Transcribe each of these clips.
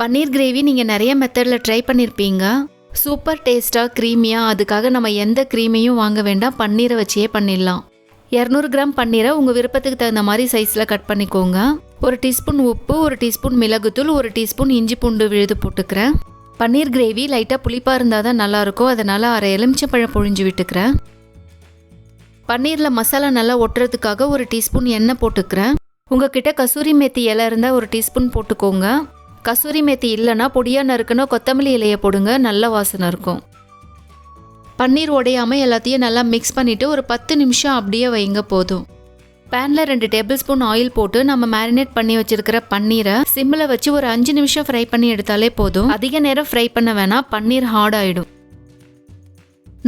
பன்னீர் gravy நீங்கள் நிறைய மெத்தடில் ட்ரை பண்ணியிருப்பீங்க சூப்பர் டேஸ்ட்டாக க்ரீமியாக அதுக்காக நம்ம எந்த க்ரீமையும் வாங்க வேண்டாம் பன்னீரை வச்சே பண்ணிடலாம். இரநூறு கிராம் பன்னீரை உங்கள் விருப்பத்துக்கு தகுந்த மாதிரி சைஸில் கட் பண்ணிக்கோங்க. ஒரு டீஸ்பூன் உப்பு ஒரு டீஸ்பூன் மிளகுத்தூள் ஒரு டீஸ்பூன் இஞ்சி பூண்டு விழுது போட்டுக்கிறேன். பன்னீர் கிரேவி லைட்டாக புளிப்பாக இருந்தால் தான் நல்லாயிருக்கும். அதனால் அரை எலுமிச்சப்பழம் பொழிஞ்சு விட்டுக்கிறேன். பன்னீரில் மசாலா நல்லா ஒட்டுறதுக்காக ஒரு டீஸ்பூன் எண்ணெய் போட்டுக்கிறேன். உங்ககிட்ட கசூரி மேத்தி இலை இருந்தால் ஒரு டீஸ்பூன் போட்டுக்கோங்க. கசூரி மேத்தி இல்லைன்னா பொடியாக நறுக்குன்னா கொத்தமல்லி இலையை போடுங்க நல்ல வாசனை இருக்கும். பன்னீர் உடையாமல் எல்லாத்தையும் நல்லா மிக்ஸ் பண்ணிவிட்டு ஒரு பத்து நிமிஷம் அப்படியே வைங்க போதும். பேனில் ரெண்டு டேபிள் ஸ்பூன் ஆயில் போட்டு நம்ம மேரினேட் பண்ணி வச்சிருக்கிற பன்னீரை சிம்மில் வச்சு ஒரு அஞ்சு நிமிஷம் ஃப்ரை பண்ணி எடுத்தாலே போதும். அதிக நேரம் ஃப்ரை பண்ண வேணாம் பன்னீர் ஹார்ட் ஆகிடும்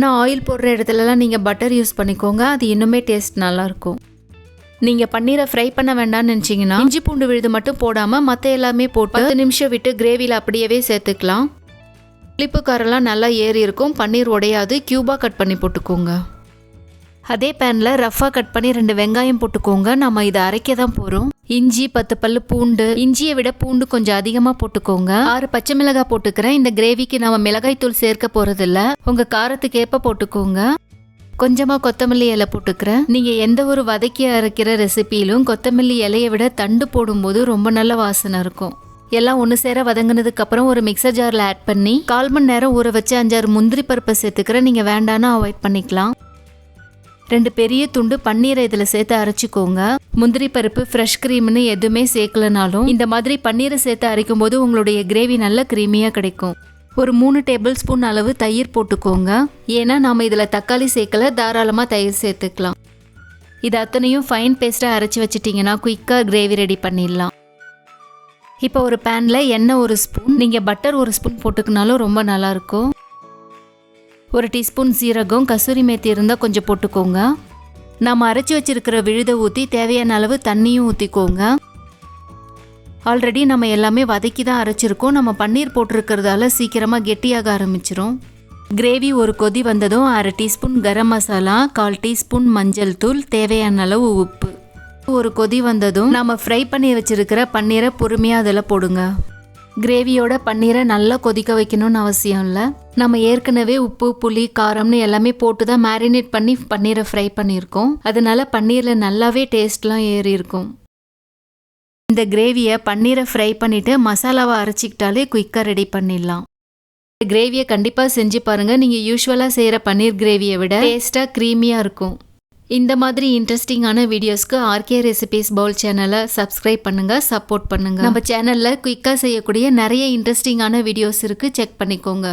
நான் ஆயில் போடுற இடத்துலலாம் நீங்கள் பட்டர் யூஸ் பண்ணிக்கோங்க அது இன்னுமே டேஸ்ட் நல்லாயிருக்கும் நீங்கள் பன்னீரை ஃப்ரை பண்ண வேண்டாம்னு நினச்சிங்கன்னா இஞ்சி பூண்டு விழுது மட்டும் போடாமல் மற்ற எல்லாமே போட்டு பத்து நிமிஷம் விட்டு கிரேவியில் அப்படியே சேர்த்துக்கலாம். புளிப்பு காரெல்லாம் நல்லா ஏறி இருக்கும். பன்னீர் உடையாது. க்யூபாக கட் பண்ணி போட்டுக்கோங்க. அதே பேனில் ரஃபாக கட் பண்ணி ரெண்டு வெங்காயம் போட்டுக்கோங்க. நம்ம இதை அரைக்க தான் போகிறோம் இஞ்சி பத்து பல்லு பூண்டு இஞ்சியை விட பூண்டு கொஞ்சம் அதிகமாக போட்டுக்கோங்க. ஆறு பச்சை மிளகாய் போட்டுக்கிறேன். இந்த கிரேவிக்கு நம்ம மிளகாய் தூள் சேர்க்க போகிறதில்ல உங்கள் காரத்துக்கு ஏற்ப போட்டுக்கோங்க. கொஞ்சமாக கொத்தமல்லி இலை போட்டுக்கிறேன். நீங்கள் எந்த ஒரு வதக்கி அரைக்கிற ரெசிபியிலும் கொத்தமல்லி இலையை விட தண்டு போடும்போது ரொம்ப நல்ல வாசனை இருக்கும். எல்லாம் ஒன்று சேர வதங்கினதுக்கு அப்புறம் ஒரு மிக்சர் ஜாரில் ஆட் பண்ணி கால் மணி நேரம் ஊற வச்சு அஞ்சாறு முந்திரி பருப்பை சேர்த்துக்கிறேன். நீங்கள் வேண்டானா அவாய்ட் பண்ணிக்கலாம். ரெண்டு பெரிய துண்டு பன்னீரை இதில் சேர்த்து அரைச்சிக்கோங்க. முந்திரி பருப்பு ஃப்ரெஷ் க்ரீம்னு எதுவுமே சேர்க்கலனாலும் இந்த மாதிரி பன்னீரை சேர்த்து அரைக்கும் போது உங்களுடைய கிரேவி நல்ல க்ரீமியாக கிடைக்கும். ஒரு மூணு டேபிள் ஸ்பூன் அளவு தயிர் போட்டுக்கோங்க. ஏன்னா நாம் இதில் தக்காளி சேர்க்கல தாராளமாக தயிர் சேர்த்துக்கலாம். இது அத்தனையும் ஃபைன் பேஸ்ட்டாக அரைச்சி வச்சிட்டிங்கன்னா குயிக்காக கிரேவி ரெடி பண்ணிடலாம். இப்போ ஒரு பேனில் எண்ணெய் ஒரு ஸ்பூன் நீங்கள் பட்டர் ஒரு ஸ்பூன் போட்டுக்கினாலும் ரொம்ப நல்லாயிருக்கும். ஒரு டீஸ்பூன் சீரகம் கசூரி மேத்தி இருந்தால் கொஞ்சம் போட்டுக்கோங்க. நாம் அரைச்சி வச்சிருக்கிற விழுதை ஊற்றி தேவையான அளவு தண்ணியும் ஊற்றிக்கோங்க ஆல்ரெடி நம்ம எல்லாமே வதக்கி தான் அரைச்சிருக்கோம். நம்ம பன்னீர் போட்டிருக்கிறதால சீக்கிரமாக கெட்டியாக ஆரம்பிச்சிரும். கிரேவி ஒரு கொதி வந்ததும் அரை டீஸ்பூன் கரம் மசாலா கால் டீஸ்பூன் மஞ்சள் தூள் தேவையான அளவு உப்பு. ஒரு கொதி வந்ததும் நம்ம ஃப்ரை பண்ணி வச்சிருக்கிற பன்னீரை பொறுமையாக அதில் போடுங்க. கிரேவியோட பன்னீரை நல்லா கொதிக்க வைக்கணும்னு அவசியம் இல்லை. நம்ம ஏற்கனவே உப்பு புளி காரம்னு எல்லாமே போட்டு தான் மேரினேட் பண்ணி பன்னீரை ஃப்ரை பண்ணியிருக்கோம். அதனால பன்னீரில் நல்லாவே டேஸ்ட்லாம் ஏறி இருக்கும் இந்த கிரேவியை பன்னீரை ஃப்ரை பண்ணிவிட்டு மசாலாவை அரைச்சிக்கிட்டாலே குயிக்காக ரெடி பண்ணிடலாம். இந்த கிரேவியை கண்டிப்பாக செஞ்சு பாருங்கள் நீங்கள் யூஸ்வலாக செய்கிற பன்னீர் கிரேவியை விட டேஸ்ட்டாக க்ரீமியாக இருக்கும். இந்த மாதிரி இன்ட்ரெஸ்டிங்கான வீடியோஸ்க்கு ஆர்கே ரெசிபிஸ் பவுல் சேனலை சப்ஸ்கிரைப் பண்ணுங்கள் சப்போர்ட் பண்ணுங்கள் நம்ம சேனலில் குயிக்காக செய்யக்கூடிய நிறைய இன்ட்ரெஸ்டிங்கான வீடியோஸ் இருக்குது செக் பண்ணிக்கோங்க.